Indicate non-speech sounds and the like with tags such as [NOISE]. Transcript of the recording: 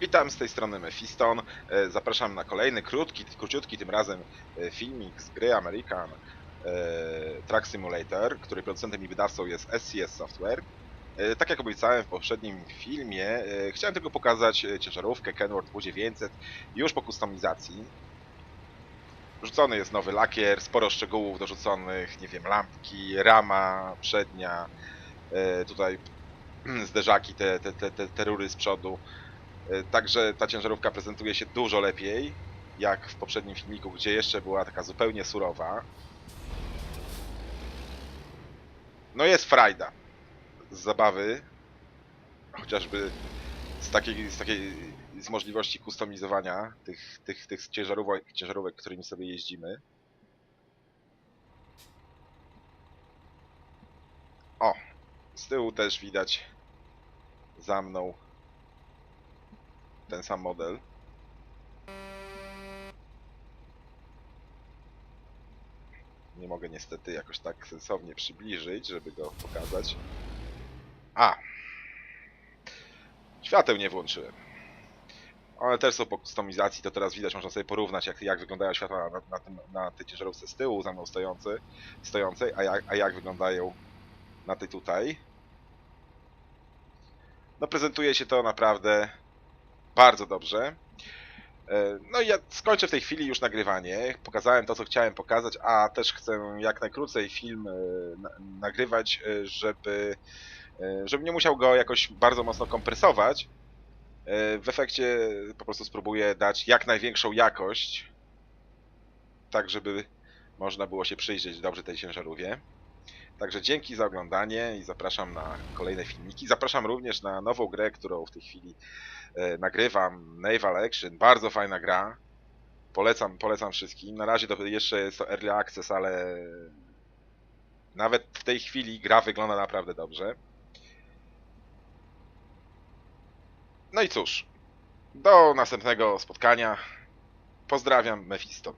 Witam z tej strony Mephiston. E, Zapraszam na kolejny krótki, króciutki tym razem e, filmik z gry American e, Truck Simulator, której producentem i wydawcą jest SCS Software. Tak jak obiecałem w poprzednim filmie, chciałem tylko pokazać ciężarówkę Kenworth W900 już po kustomizacji. Rzucony jest nowy lakier, sporo szczegółów dorzuconych, nie wiem, lampki, rama przednia, tutaj [CLEARS THROAT] zderzaki, te, te, te, te rury z przodu. E, Także ta ciężarówka prezentuje się dużo lepiej, jak w poprzednim filmiku, gdzie jeszcze była taka zupełnie surowa. No jest frajda z zabawy, chociażby z takiej, z takiej z możliwości kustomizowania tych, tych, tych ciężarówek, ciężarówek, którymi sobie jeździmy. O, z tyłu też widać za mną ten sam model. Nie mogę niestety jakoś tak sensownie przybliżyć, żeby go pokazać. A! Świateł nie włączyłem. One też są po kustomizacji, to teraz widać, można sobie porównać jak, jak wyglądają światła na, na, tym, na tej ciężarówce z tyłu, za mną stojący, stojącej, a jak, a jak wyglądają na tej tutaj. No prezentuje się to naprawdę bardzo dobrze. E, No i ja skończę w tej chwili już nagrywanie. Pokazałem to, co chciałem pokazać, a też chcę jak najkrócej film e, na- nagrywać, e, żeby, żebym nie musiał go jakoś bardzo mocno kompresować. W efekcie po prostu spróbuję dać jak największą jakość, tak żeby można było się przyjrzeć dobrze tej ciężarówie. Także dzięki za oglądanie i zapraszam na kolejne filmiki. Zapraszam również na nową grę, którą w tej chwili e, nagrywam, Naval Action. Bardzo fajna gra. Polecam, polecam wszystkim. Na razie to jeszcze jest to Early Access, ale nawet w tej chwili gra wygląda naprawdę dobrze. No i cóż, do następnego spotkania. Pozdrawiam, Mephisto.